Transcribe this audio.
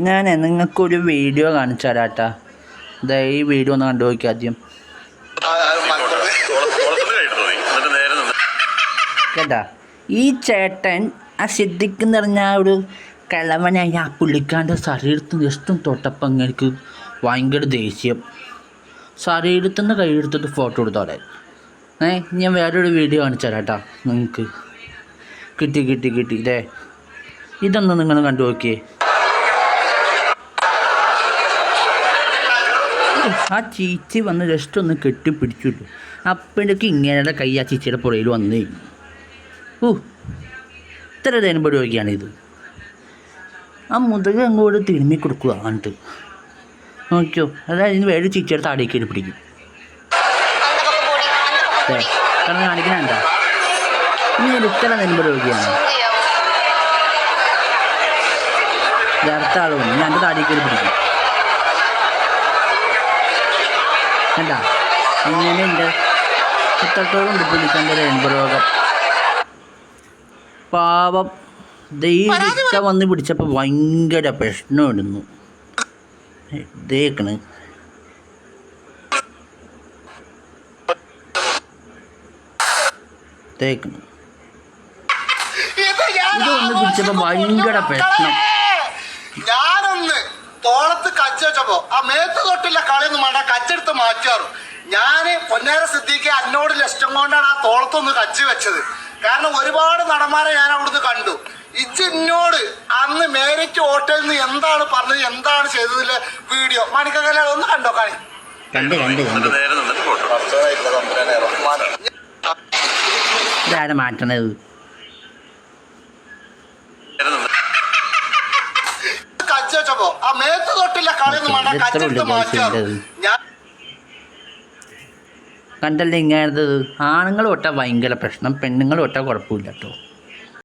ഞാൻ നിങ്ങൾക്കൊരു വീഡിയോ കാണിച്ചു തരാട്ടാ ഇതാ ഈ വീഡിയോ ഒന്ന് കണ്ടു നോക്കി ആദ്യം? കേട്ടാ? ഈ ചേട്ടൻ ആ സിദ്ദിഖ് എന്ന് പറഞ്ഞ ആ ഒരു കിളവനായി ആ പുള്ളിക്കാന്റെ ശരീരത്തിൽ ഇഷ്ടം തൊട്ടപ്പം എനിക്ക് ഭയങ്കര ദേഷ്യം. ശരീരത്തിൽ നിന്ന് കൈയെടുത്തിട്ട് ഫോട്ടോ എടുത്തോടെ. ഏ ഞാൻ വേറൊരു വീഡിയോ കാണിച്ചു തരാം കേട്ടോ നിങ്ങൾക്ക്. കിട്ടി കിട്ടി കിട്ടി ഇതേ ഇതൊന്ന് നിങ്ങൾ കണ്ടു നോക്കിയേ. ആ ചീച്ചി വന്ന് ജസ്റ്റ് ഒന്ന് കെട്ടിപ്പിടിച്ചിട്ടു. അപ്പോഴേക്ക് ഇങ്ങനെ കൈ ആ ചീച്ചിയുടെ പുറയിൽ വന്ന്. ഓ ഇത്ര തേനുപടി പരിപാടിയാണിത് ആ മുതക അങ്ങോട്ട് തിരുമ്മി കൊടുക്കുക എന്നിട്ട് നോക്കിയോ അതായത് ഇനി വേറെ ചീച്ചിയുടെ താടിയൊക്കെ പിടിക്കും. കാരണം കാണിക്കണണ്ട ഇനി ഇത്ര തേനുപടി പരിപാടിയാണ് അടുത്ത ആൾ ഞാൻ എന്റെ പിടിക്കും. കണ്ട? ഇങ്ങനെയുണ്ട്. എത്രത്തോളം ഉണ്ട് പുലിക്കന്റെ രോഗം പാവം. ദൈവം വന്ന് പിടിച്ചപ്പോൾ ഭയങ്കര പ്രശ്നമായിരുന്നു ഇതേക്കണ് ഇതേക്കണ് ഇത് ഞാൻ ഇത് ഒന്ന് പിടിച്ചപ്പോ ഭയങ്കര പ്രശ്നം. ഞാനൊന്ന് തോളത്ത് കച്ച വെച്ചപ്പോ ആ മേത്ത് തൊട്ടില്ല കളിയൊന്നും മാറ്റാറും. ഞാൻ പൊന്നേര സിദ്ധിക്ക് അന്നോട് ലഷ്ടം കൊണ്ടാണ് ആ തോളത്തൊന്ന് കച്ച് വെച്ചത്. കാരണം ഒരുപാട് നടന്മാരെ ഞാൻ അവിടുന്ന് കണ്ടു. ഇജിന്നോട് അന്ന് മേരിറ്റ് ഹോട്ടലിൽ നിന്ന് എന്താണ് പറഞ്ഞത് എന്താണ് ചെയ്തതിലെ വീഡിയോ? മണിക്കകല ഒന്ന് കണ്ടോ കാണി? ഇതാണ് മാറ്റണത് കച്ച വെച്ചപ്പോ ആ മേത്ത് തൊട്ടില്ല കളിയൊന്നും വേണ്ട എത്ര കച്ചെടുത്ത് ഉള്ളു ഞാൻ കണ്ടല്ലേ ഇങ്ങനത്തത്? ആണുങ്ങൾ തൊട്ടാൽ ഭയങ്കര പ്രശ്നം പെണ്ണുങ്ങൾ തൊട്ടാൽ കുഴപ്പമില്ല കേട്ടോ